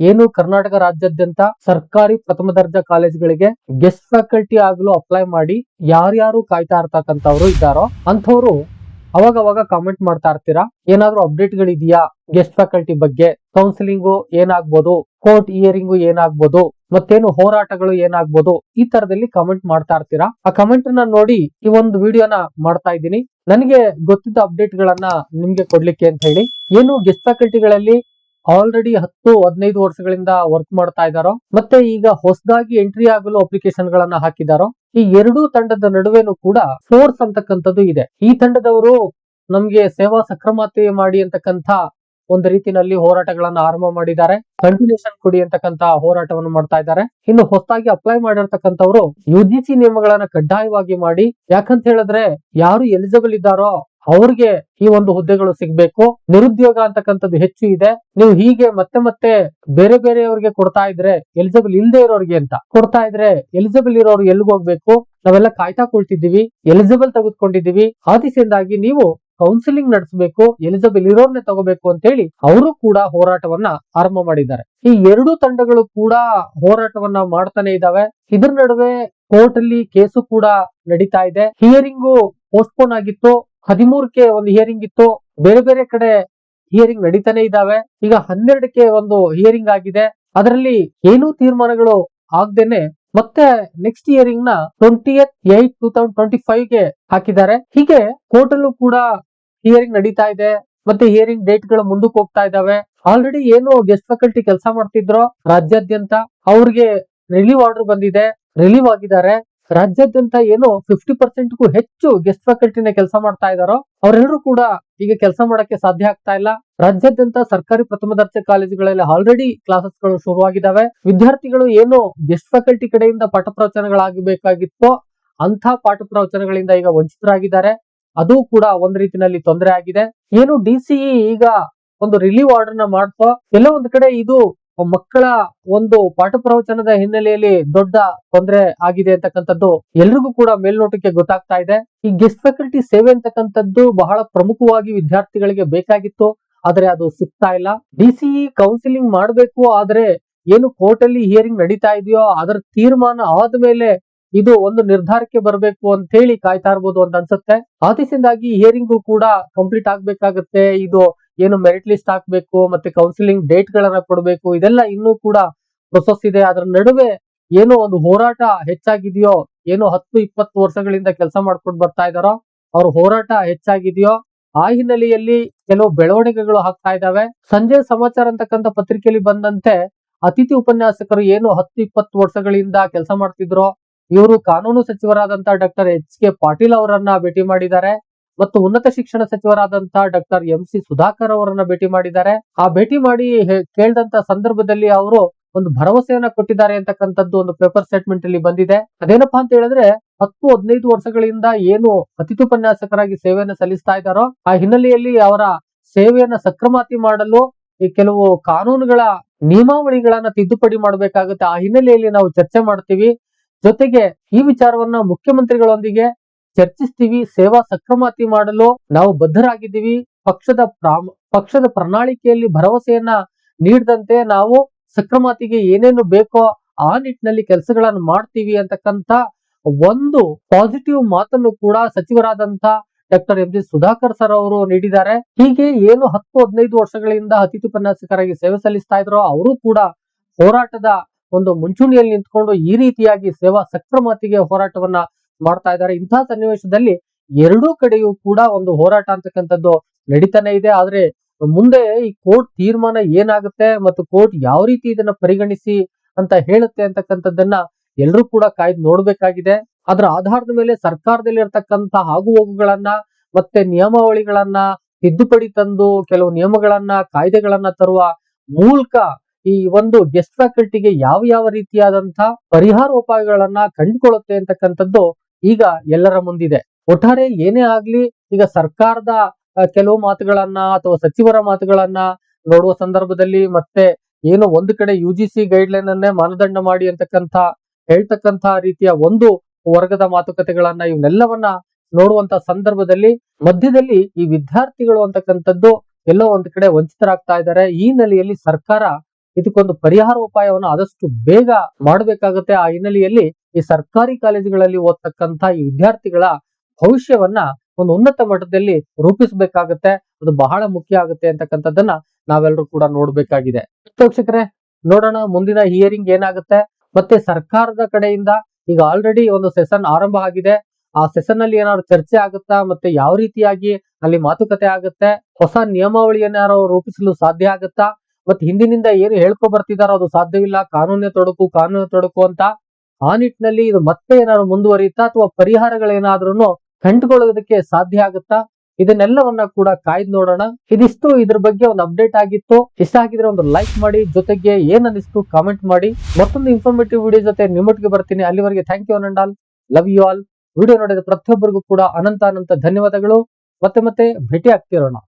ಏನು ಕರ್ನಾಟಕ ರಾಜ್ಯಾದ್ಯಂತ ಸರ್ಕಾರಿ ಪ್ರಥಮ ದರ್ಜೆ ಕಾಲೇಜುಗಳಿಗೆ ಗೆಸ್ಟ್ ಫ್ಯಾಕಲ್ಟಿ ಆಗಲು ಅಪ್ಲೈ ಮಾಡಿ ಯಾರ್ಯಾರು ಕಾಯ್ತಾ ಇರ್ತಕ್ಕಂಥವ್ರು ಇದ್ದಾರೋ ಅಂಥವ್ರು ಅವಾಗ ಅವಾಗ ಕಾಮೆಂಟ್ ಮಾಡ್ತಾ ಇರ್ತೀರಾ? ಏನಾದ್ರು ಅಪ್ಡೇಟ್ ಗಳಿದೆಯಾ ಗೆಸ್ಟ್ ಫ್ಯಾಕಲ್ಟಿ ಬಗ್ಗೆ? ಕೌನ್ಸಿಲಿಂಗು ಏನಾಗ್ಬೋದು? ಕೋರ್ಟ್ ಇಯರಿಂಗು ಏನಾಗ್ಬೋದು? ಮತ್ತೇನು ಹೋರಾಟಗಳು ಏನಾಗ್ಬೋದು? ಈ ತರದಲ್ಲಿ ಕಮೆಂಟ್ ಮಾಡ್ತಾ ಇರ್ತೀರಾ? ಆ ಕಮೆಂಟ್ನ ನೋಡಿ ಈ ಒಂದು ವಿಡಿಯೋನ ಮಾಡ್ತಾ ಇದ್ದೀನಿ. ನನಗೆ ಗೊತ್ತಿದ್ದ ಅಪ್ಡೇಟ್ ಗಳನ್ನ ನಿಮ್ಗೆ ಕೊಡ್ಲಿಕ್ಕೆ ಅಂತ ಹೇಳಿ. ಏನು ಗೆಸ್ಟ್ ಫ್ಯಾಕಲ್ಟಿಗಳಲ್ಲಿ ಆಲ್ರೆಡಿ ಹತ್ತು, ಹದಿನೈದು ವರ್ಷಗಳಿಂದ ವರ್ಕ್ ಮಾಡ್ತಾ ಇದ್ದಾರೋ ಮತ್ತೆ ಈಗ ಹೊಸದಾಗಿ ಎಂಟ್ರಿ ಆಗಲು ಅಪ್ಲಿಕೇಶನ್ ಗಳನ್ನ ಹಾಕಿದಾರೋ, ಈ ಎರಡೂ ತಂಡದ ನಡುವೆನೂ ಕೂಡ ಫೋರ್ಸ್ ಅಂತಕ್ಕಂಥದ್ದು ಇದೆ. ಈ ತಂಡದವರು ನಮ್ಗೆ ಸೇವಾ ಸಕ್ರಮತೆ ಮಾಡಿ ಅಂತಕ್ಕಂಥ ಒಂದು ರೀತಿಯಲ್ಲಿ ಹೋರಾಟಗಳನ್ನ ಆರಂಭ ಮಾಡಿದ್ದಾರೆ. ಕಂಟಿನ್ಯೂಷನ್ ಕೊಡಿ ಅಂತಕ್ಕಂತ ಹೋರಾಟವನ್ನು ಮಾಡ್ತಾ ಇದ್ದಾರೆ. ಇನ್ನು ಹೊಸದಾಗಿ ಅಪ್ಲೈ ಮಾಡಿರ್ತಕ್ಕಂಥವ್ರು ಯು ಜಿ ಸಿ ನಿಯಮಗಳನ್ನ ಕಡ್ಡಾಯವಾಗಿ ಮಾಡಿ, ಯಾಕಂತ ಹೇಳಿದ್ರೆ ಯಾರು ಎಲಿಜಿಬಲ್ ಇದ್ದಾರೋ ಅವ್ರಿಗೆ ಈ ಒಂದು ಹುದ್ದೆಗಳು ಸಿಗ್ಬೇಕು. ನಿರುದ್ಯೋಗ ಅಂತಕ್ಕಂಥದ್ದು ಹೆಚ್ಚು ಇದೆ. ನೀವು ಹೀಗೆ ಮತ್ತೆ ಮತ್ತೆ ಬೇರೆ ಬೇರೆಯವ್ರಿಗೆ ಕೊಡ್ತಾ ಇದ್ರೆ ಎಲಿಜಿಬಲ್ ಇಲ್ಲದೆ ಇರೋರಿಗೆ ಅಂತ ಕೊಡ್ತಾ ಇದ್ರೆ ಎಲಿಜಿಬಲ್ ಇರೋರು ಎಲ್ಲಿಗೆ ಹೋಗ್ಬೇಕು? ನಾವೆಲ್ಲ ಕಾಯ್ತಾ ಕೊಳ್ತಿದ್ದೀವಿ. ಎಲಿಜಿಬಲ್ ತೆಗೆದುಕೊಂಡಿದ್ದೀವಿ. ಆ ದಿಸೆಯಿಂದಾಗಿ ನೀವು ಕೌನ್ಸಿಲಿಂಗ್ ನಡೆಸಬೇಕು. ಎಲಿಜಿಬಲ್ ಇರೋರ್ನೆ ತಗೋಬೇಕು ಅಂತ ಹೇಳಿ ಅವರು ಕೂಡ ಹೋರಾಟವನ್ನ ಆರಂಭ ಮಾಡಿದ್ದಾರೆ. ಈ ಎರಡು ತಂಡಗಳು ಕೂಡ ಹೋರಾಟವನ್ನ ಮಾಡ್ತಾನೆ ಇದಾವೆ ಇದ್ರ ನಡುವೆ ಕೋರ್ಟ್ ಅಲ್ಲಿ ಕೇಸು ಕೂಡ ನಡೀತಾ ಇದೆ. ಹಿಯರಿಂಗು ಪೋಸ್ಟ್ಪೋನ್ ಆಗಿತ್ತು. ಹದಿಮೂರಕ್ಕೆ ಒಂದು ಹಿಯರಿಂಗ್ ಇತ್ತು. ಬೇರೆ ಬೇರೆ ಕಡೆ ಹಿಯರಿಂಗ್ ನಡೀತಾನೆ ಇದಾವೆ ಈಗ ಹನ್ನೆರಡಕ್ಕೆ ಒಂದು ಹಿಯರಿಂಗ್ ಆಗಿದೆ. ಅದರಲ್ಲಿ ಏನೂ ತೀರ್ಮಾನಗಳು ಆಗ್ದೇನೆ ಮತ್ತೆ next ಇಯರಿಂಗ್ನ twenty eight two thousand twenty ಫೈವ್ಗೆ ಹಾಕಿದ್ದಾರೆ. ಹೀಗೆ ಕೋರ್ಟ್ ಅಲ್ಲೂ ಕೂಡ ಹಿಯರಿಂಗ್ ನಡೀತಾ ಇದೆ. ಮತ್ತೆ ಹಿಯರಿಂಗ್ ಡೇಟ್ಗಳು ಮುಂದಕ್ಕೆ ಹೋಗ್ತಾ ಇದಾವೆ ಆಲ್ರೆಡಿ ಏನು ಗೆಸ್ಟ್ ಫ್ಯಾಕಲ್ಟಿ ಕೆಲಸ ಮಾಡ್ತಿದ್ರೋ ರಾಜ್ಯಾದ್ಯಂತ. ಅವ್ರಿಗೆ ರಿಲೀವ್ ಆರ್ಡರ್ ಬಂದಿದೆ. ರಿಲೀವ್ ಆಗಿದ್ದಾರೆ. ರಾಜ್ಯಾದ್ಯಂತ ಏನು ಫಿಫ್ಟಿ ಪರ್ಸೆಂಟ್ಗೂ ಹೆಚ್ಚು ಗೆಸ್ಟ್ ಫ್ಯಾಕಲ್ಟಿನ ಕೆಲಸ ಮಾಡ್ತಾ ಇದಾರೋ ಅವರೆಲ್ಲರೂ ಕೂಡ ಈಗ ಕೆಲಸ ಮಾಡಕ್ಕೆ ಸಾಧ್ಯ ಆಗ್ತಾ ಇಲ್ಲ. ರಾಜ್ಯಾದ್ಯಂತ ಸರ್ಕಾರಿ ಪ್ರಥಮ ದರ್ಜೆ ಕಾಲೇಜುಗಳಲ್ಲಿ ಆಲ್ರೆಡಿ ಕ್ಲಾಸಸ್ಗಳು ಶುರುವಾಗಿದ್ದಾವೆ ವಿದ್ಯಾರ್ಥಿಗಳು ಏನು ಗೆಸ್ಟ್ ಫ್ಯಾಕಲ್ಟಿ ಕಡೆಯಿಂದ ಪಾಠ ಪ್ರವಚನಗಳಾಗಬೇಕಾಗಿತ್ತೋ ಅಂತ ಪಾಠ ಪ್ರವಚನಗಳಿಂದ ಈಗ ವಂಚಿತರಾಗಿದ್ದಾರೆ. ಅದು ಕೂಡ ಒಂದ್ ರೀತಿನಲ್ಲಿ ತೊಂದರೆ ಆಗಿದೆ. ಏನು ಡಿಸಿಇ ಈಗ ಒಂದು ರಿಲೀವ್ ಆರ್ಡರ್ನ ಮಾಡ್ತೋ, ಎಲ್ಲ ಒಂದ್ ಕಡೆ ಇದು ಮಕ್ಕಳ ಒಂದು ಪಾಠ ಪ್ರವಚನದ ಹಿನ್ನೆಲೆಯಲ್ಲಿ ದೊಡ್ಡ ತೊಂದರೆ ಆಗಿದೆ ಅಂತಕ್ಕಂಥದ್ದು ಎಲ್ರಿಗೂ ಕೂಡ ಮೇಲ್ನೋಟಕ್ಕೆ ಗೊತ್ತಾಗ್ತಾ ಇದೆ. ಈ ಗೆಸ್ಟ್ ಫ್ಯಾಕಲ್ಟಿ ಸೇವೆ ಅಂತಕ್ಕಂಥದ್ದು ಬಹಳ ಪ್ರಮುಖವಾಗಿ ವಿದ್ಯಾರ್ಥಿಗಳಿಗೆ ಬೇಕಾಗಿತ್ತು, ಆದ್ರೆ ಅದು ಸಿಗ್ತಾ ಇಲ್ಲ. ಡಿ ಸಿ ಕೌನ್ಸಿಲಿಂಗ್ ಮಾಡಬೇಕು, ಆದ್ರೆ ಏನು ಕೋರ್ಟ್ ಅಲ್ಲಿ ಹಿಯರಿಂಗ್ ನಡೀತಾ ಇದೆಯೋ, ಅದರ ತೀರ್ಮಾನ ಆದ್ಮೇಲೆ ಇದು ಒಂದು ನಿರ್ಧಾರಕ್ಕೆ ಬರಬೇಕು ಅಂತ ಹೇಳಿ ಕಾಯ್ತಾ ಇರ್ಬೋದು ಅಂತ ಅನ್ಸುತ್ತೆ. ಆದೇಶದಿಂದಾಗಿ ಹಿಯರಿಂಗು ಕೂಡ ಕಂಪ್ಲೀಟ್ ಆಗ್ಬೇಕಾಗತ್ತೆ. ಇದು ಏನು ಮೆರಿಟ್ ಲಿಸ್ಟ್ ಹಾಕ್ಬೇಕು, ಮತ್ತೆ ಕೌನ್ಸಿಲಿಂಗ್ ಡೇಟ್ ಗಳನ್ನ ಕೊಡಬೇಕು, ಇದೆಲ್ಲ ಇನ್ನೂ ಕೂಡ ಪ್ರೊಸೆಸ್ ಇದೆ. ಅದರ ನಡುವೆ ಏನೋ ಒಂದು ಹೋರಾಟ ಹೆಚ್ಚಾಗಿದೆಯೋ, ಏನೋ ಹತ್ತು, ಇಪ್ಪತ್ತು ವರ್ಷಗಳಿಂದ ಕೆಲಸ ಮಾಡ್ಕೊಂಡು ಬರ್ತಾ ಇದಾರೋ, ಅವ್ರ ಹೋರಾಟ ಹೆಚ್ಚಾಗಿದೆಯೋ, ಆ ಹಿನ್ನೆಲೆಯಲ್ಲಿ ಕೆಲವು ಬೆಳವಣಿಗೆಗಳು ಆಗ್ತಾ ಇದಾವೆ. ಸಂಜೆ ಸಮಾಚಾರ ಅಂತಕ್ಕಂಥ ಪತ್ರಿಕೆಯಲ್ಲಿ ಬಂದಂತೆ ಅತಿಥಿ ಉಪನ್ಯಾಸಕರು ಏನು ಹತ್ತು, ಇಪ್ಪತ್ತು ವರ್ಷಗಳಿಂದ ಕೆಲಸ ಮಾಡ್ತಿದ್ರು. ಇವರು ಕಾನೂನು ಸಚಿವರಾದಂತಹ ಡಾಕ್ಟರ್ ಎಚ್ ಕೆ ಪಾಟೀಲ್ ಅವರನ್ನ ಭೇಟಿ ಮಾಡಿದ್ದಾರೆ. ಮತ್ತು ಉನ್ನತ ಶಿಕ್ಷಣ ಸಚಿವರಾದಂತಹ ಡಾಕ್ಟರ್ ಎಂ ಸಿ ಸುಧಾಕರ್ ಅವರನ್ನ ಭೇಟಿ ಮಾಡಿದ್ದಾರೆ. ಆ ಭೇಟಿ ಮಾಡಿ ಕೇಳಿದಂತ ಸಂದರ್ಭದಲ್ಲಿ ಅವರು ಒಂದು ಭರವಸೆಯನ್ನ ಕೊಟ್ಟಿದ್ದಾರೆ ಅಂತಕ್ಕಂಥದ್ದು ಒಂದು ಪೇಪರ್ ಸ್ಟೇಟ್ಮೆಂಟ್ ಅಲ್ಲಿ ಬಂದಿದೆ. ಅದೇನಪ್ಪಾ ಅಂತ ಹೇಳಿದ್ರೆ, ಹತ್ತು ಹದಿನೈದು ವರ್ಷಗಳಿಂದ ಏನು ಅತಿಥಿ ಉಪನ್ಯಾಸಕರಾಗಿ ಸೇವೆಯನ್ನು ಸಲ್ಲಿಸ್ತಾ ಇದ್ದಾರೋ, ಆ ಹಿನ್ನೆಲೆಯಲ್ಲಿ ಅವರ ಸೇವೆಯನ್ನ ಸಕ್ರಮಾತಿ ಮಾಡಲು ಈ ಕೆಲವು ಕಾನೂನುಗಳ ನಿಯಮಾವಳಿಗಳನ್ನ ತಿದ್ದುಪಡಿ ಮಾಡಬೇಕಾಗುತ್ತೆ. ಆ ಹಿನ್ನೆಲೆಯಲ್ಲಿ ನಾವು ಚರ್ಚೆ ಮಾಡ್ತೀವಿ. ಜೊತೆಗೆ ಈ ವಿಚಾರವನ್ನ ಮುಖ್ಯಮಂತ್ರಿಗಳೊಂದಿಗೆ ಚರ್ಚಿಸ್ತೀವಿ, ಸೇವಾ ಸಕ್ರಮಾತಿ ಮಾಡಲು ನಾವು ಬದ್ಧರಾಗಿದ್ದೀವಿ. ಪಕ್ಷದ ಪಕ್ಷದ ಪ್ರಣಾಳಿಕೆಯಲ್ಲಿ ಭರವಸೆಯನ್ನ ನೀಡದಂತೆ ನಾವು ಸಕ್ರಮಾತಿಗೆ ಏನೇನು ಬೇಕೋ ಆ ನಿಟ್ಟಿನಲ್ಲಿ ಕೆಲಸಗಳನ್ನು ಮಾಡ್ತೀವಿ ಅಂತಕ್ಕಂತ ಒಂದು ಪಾಸಿಟಿವ್ ಮಾತನ್ನು ಕೂಡ ಸಚಿವರಾದಂತ doctor M G Sudhakar sir ಅವರು ನೀಡಿದ್ದಾರೆ. ಹೀಗೆ ಏನು ಹತ್ತು ಹದಿನೈದು ವರ್ಷಗಳಿಂದ ಅತಿಥಿ ಉಪನ್ಯಾಸಕರಾಗಿ ಸೇವೆ ಸಲ್ಲಿಸ್ತಾ ಇದ್ರು ಅವರು ಕೂಡ ಹೋರಾಟದ ಒಂದು ಮುಂಚೂಣಿಯಲ್ಲಿ ನಿಂತ್ಕೊಂಡು ಈ ರೀತಿಯಾಗಿ ಸೇವಾ ಸಕ್ರಮಾತಿಗೆ ಹೋರಾಟವನ್ನ ಮಾಡ್ತಾ ಇದ್ದಾರೆ. ಇಂತಹ ಸನ್ನಿವೇಶದಲ್ಲಿ ಎರಡೂ ಕಡೆಯೂ ಕೂಡ ಒಂದು ಹೋರಾಟ ಅಂತಕ್ಕಂಥದ್ದು ನಡೀತಾನೆ ಇದೆ. ಆದ್ರೆ ಮುಂದೆ ಈ ಕೋರ್ಟ್ ತೀರ್ಮಾನ ಏನಾಗುತ್ತೆ ಮತ್ತು ಕೋರ್ಟ್ ಯಾವ ರೀತಿ ಇದನ್ನ ಪರಿಗಣಿಸಿ ಅಂತ ಹೇಳುತ್ತೆ ಅಂತಕ್ಕಂಥದ್ದನ್ನ ಎಲ್ಲರೂ ಕೂಡ ಕಾಯ್ದು ನೋಡ್ಬೇಕಾಗಿದೆ. ಅದರ ಆಧಾರದ ಮೇಲೆ ಸರ್ಕಾರದಲ್ಲಿ ಇರತಕ್ಕಂತ ಆಗು ಹೋಗುಗಳನ್ನ ಮತ್ತೆ ನಿಯಮಾವಳಿಗಳನ್ನ ತಿದ್ದುಪಡಿ ತಂದು ಕೆಲವು ನಿಯಮಗಳನ್ನ, ಕಾಯ್ದೆಗಳನ್ನ ತರುವ ಮೂಲಕ ಈ ಒಂದು ಗೆಸ್ಟ್ ಫ್ಯಾಕಲ್ಟಿಗೆ ಯಾವ ಯಾವ ರೀತಿಯಾದಂತಹ ಪರಿಹಾರೋಪಾಯಗಳನ್ನ ಕಂಡುಕೊಳ್ಳುತ್ತೆ ಅಂತಕ್ಕಂಥದ್ದು ಈಗ ಎಲ್ಲರ ಮುಂದಿದೆ. ಒಟ್ಟಾರೆ ಏನೇ ಆಗ್ಲಿ, ಈಗ ಸರ್ಕಾರದ ಕೆಲವು ಮಾತುಗಳನ್ನ ಅಥವಾ ಸಚಿವರ ಮಾತುಗಳನ್ನ ನೋಡುವ ಸಂದರ್ಭದಲ್ಲಿ ಮತ್ತೆ ಏನು ಒಂದು ಕಡೆ U G C guideline ಅನ್ನೇ ಮಾನದಂಡ ಮಾಡಿ ಅಂತಕ್ಕಂಥ, ಹೇಳ್ತಕ್ಕಂಥ ರೀತಿಯ ಒಂದು ವರ್ಗದ ಮಾತುಕತೆಗಳನ್ನ ಇವನ್ನೆಲ್ಲವನ್ನ ನೋಡುವಂತ ಸಂದರ್ಭದಲ್ಲಿ ಮಧ್ಯದಲ್ಲಿ ಈ ವಿದ್ಯಾರ್ಥಿಗಳು ಅಂತಕ್ಕಂಥದ್ದು ಎಲ್ಲೋ ಒಂದು ಕಡೆ ವಂಚಿತರಾಗ್ತಾ ಇದ್ದಾರೆ. ಈ ನೆಲೆಯಲ್ಲಿ ಸರ್ಕಾರ ಇದಕ್ಕೊಂದು ಪರಿಹಾರ ಉಪಾಯವನ್ನು ಆದಷ್ಟು ಬೇಗ ಮಾಡಬೇಕಾಗುತ್ತೆ. ಆ ಹಿನ್ನೆಲೆಯಲ್ಲಿ ಈ ಸರ್ಕಾರಿ ಕಾಲೇಜುಗಳಲ್ಲಿ ಓದ್ತಕ್ಕಂಥ ಈ ವಿದ್ಯಾರ್ಥಿಗಳ ಭವಿಷ್ಯವನ್ನ ಒಂದು ಉನ್ನತ ಮಟ್ಟದಲ್ಲಿ ರೂಪಿಸಬೇಕಾಗತ್ತೆ, ಅದು ಬಹಳ ಮುಖ್ಯ ಆಗುತ್ತೆ ಅಂತಕ್ಕಂಥದ್ದನ್ನ ನಾವೆಲ್ಲರೂ ಕೂಡ ನೋಡ್ಬೇಕಾಗಿದೆ. ವೀಕ್ಷಕರೇ, ನೋಡೋಣ ಮುಂದಿನ ಹಿಯರಿಂಗ್ ಏನಾಗುತ್ತೆ. ಮತ್ತೆ ಸರ್ಕಾರದ ಕಡೆಯಿಂದ ಈಗ ಆಲ್ರೆಡಿ ಒಂದು ಸೆಷನ್ ಆರಂಭ ಆಗಿದೆ. ಆ ಸೆಷನ್ ಅಲ್ಲಿ ಏನಾದ್ರು ಚರ್ಚೆ ಆಗುತ್ತಾ? ಮತ್ತೆ ಯಾವ ರೀತಿಯಾಗಿ ಅಲ್ಲಿ ಮಾತುಕತೆ ಆಗುತ್ತೆ? ಹೊಸ ನಿಯಮಾವಳಿಯನ್ನಾರು ರೂಪಿಸಲು ಸಾಧ್ಯ ಆಗುತ್ತಾ? ಮತ್ತೆ ಹಿಂದಿನಿಂದ ಏನು ಹೇಳ್ಕೊ ಬರ್ತಿದಾರೋ ಅದು ಸಾಧ್ಯವಿಲ್ಲ. ಕಾನೂನಿನ ತೊಡಕು ಕಾನೂನಿನ ತೊಡಕು ಅಂತ ಆ ನಿಟ್ಟಿನಲ್ಲಿ ಇದು ಮತ್ತೆ ಏನಾದ್ರು ಮುಂದುವರಿಯುತ್ತಾ ಅಥವಾ ಪರಿಹಾರಗಳೇನಾದ್ರೂ ಕಂಡುಕೊಳ್ಳೋದಕ್ಕೆ ಸಾಧ್ಯ ಆಗುತ್ತಾ? ಇದನ್ನೆಲ್ಲವನ್ನ ಕೂಡ ಕಾಯ್ದು ನೋಡೋಣ. ಇದಿಷ್ಟು ಇದ್ರ ಬಗ್ಗೆ ಒಂದು ಅಪ್ಡೇಟ್ ಆಗಿತ್ತು. ಇಷ್ಟ ಆಗಿದ್ರೆ ಒಂದು ಲೈಕ್ ಮಾಡಿ, ಜೊತೆಗೆ ಏನ್ ಅನಿಸ್ತು ಕಾಮೆಂಟ್ ಮಾಡಿ. ಮತ್ತೊಂದು ಇನ್ಫಾರ್ಮೇಟಿವ್ ವಿಡಿಯೋ ಜೊತೆ ನಿಮ್ಮೊಟ್ಟಿಗೆ ಬರ್ತೀನಿ. ಅಲ್ಲಿವರೆಗೆ thank you all love you all video ನೋಡಿದ ಪ್ರತಿಯೊಬ್ಬರಿಗೂ ಕೂಡ ಅನಂತ ಅನಂತ ಧನ್ಯವಾದಗಳು. ಮತ್ತೆ ಮತ್ತೆ ಭೇಟಿ ಆಗ್ತಿರೋಣ